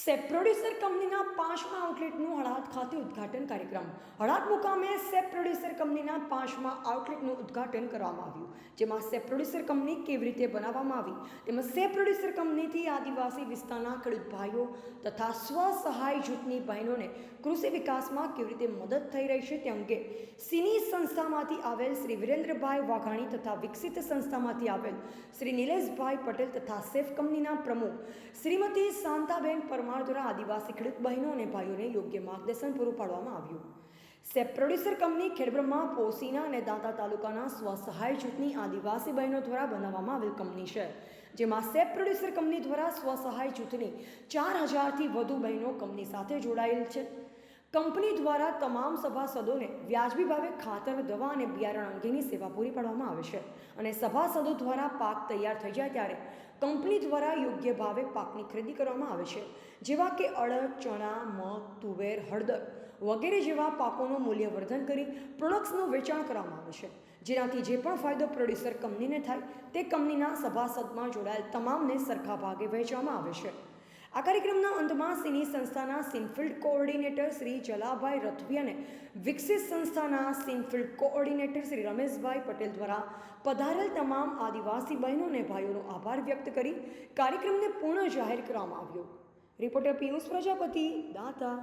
Shape producer કંપનીના પાંચમા આઉટલેટનું હળાદ ખાતે ઉદ્ઘાટન કાર્યક્રમ. હળાદ મુકામે સેપ પ્રોડ્યુસર કંપનીના પાંચમા આઉટલેટનું ઉદ્ઘાટન કરવામાં આવ્યું, જેમાં સેપ પ્રોડ્યુસર કંપની કેવી રીતે બનાવવામાં આવી, તેમજ સેપ પ્રોડ્યુસર કંપનીથી આદિવાસી વિસ્તારના ખેડૂત ભાઈઓ તથા સ્વ સહાય જૂથની બહેનોને કૃષિ વિકાસમાં કેવી રીતે મદદ થઈ રહી છે તે અંગે સિની સંસ્થામાંથી આવેલ શ્રી વિરેન્દ્રભાઈ વાઘાણી તથા વિકસિત સંસ્થામાંથી આવેલ શ્રી નિલેશભાઈ પટેલ તથા સેફ કંપનીના પ્રમુખ શ્રીમતી શાંતાબેન પરમાર દ્વારા આદિવાસી ખેડૂત બહેનો અને ભાઈઓને યોગ્ય માર્ગદર્શન પૂરું પાડવામાં આવ્યું. સેપ પ્રોડ્યુસર કંપની ખેડબ્રહ્મા પોસીના અને દાંતા તાલુકાના સ્વસહાય જૂથની આદિવાસી બહેનો દ્વારા બનાવવામાં આવેલ કંપની છે, જેમાં સેપ પ્રોડ્યુસર કંપની દ્વારા સ્વસહાય જૂથની ચાર હજારથી વધુ બહેનો કંપની સાથે જોડાયેલ છે. કંપની દ્વારા તમામ સભાસદોને વ્યાજબી ભાવે ખાતર, દવા અને બિયારણ અંગેની સેવા પૂરી પાડવામાં આવે છે અને સભાસદો દ્વારા પાક તૈયાર થઈ જાય ત્યારે કંપની દ્વારા યોગ્ય ભાવે પાકની ખરીદી કરવામાં આવે છે, જેવા કે અડદ, ચણા, મગ, તુવેર, હળદર વગેરે જેવા પાકોનું મૂલ્યવર્ધન કરી પ્રોડક્ટ્સનું વેચાણ કરવામાં આવે છે. જેનાથી જે પણ ફાયદો પ્રોડ્યુસર કંપનીને થાય, તે કંપનીના સભાસદમાં જોડાયેલ તમામને સરખા ભાગે વહેંચવામાં આવે છે. આ કાર્યક્રમના અંતમાં સિની સંસ્થાના સિનફિલ્ડ કોઓર્ડિનેટર શ્રી જલાભાઈ રથવી અને વિકસિત સંસ્થાના સિનફિલ્ડ કોઓર્ડિનેટર શ્રી રમેશભાઈ પટેલ દ્વારા પધારેલ તમામ આદિવાસી બહેનો અને ભાઈઓનો આભાર વ્યક્ત કરી કાર્યક્રમને પૂર્ણ જાહેર કરવામાં આવ્યો. રિપોર્ટર પિયુષ પ્રજાપતિ, દાતા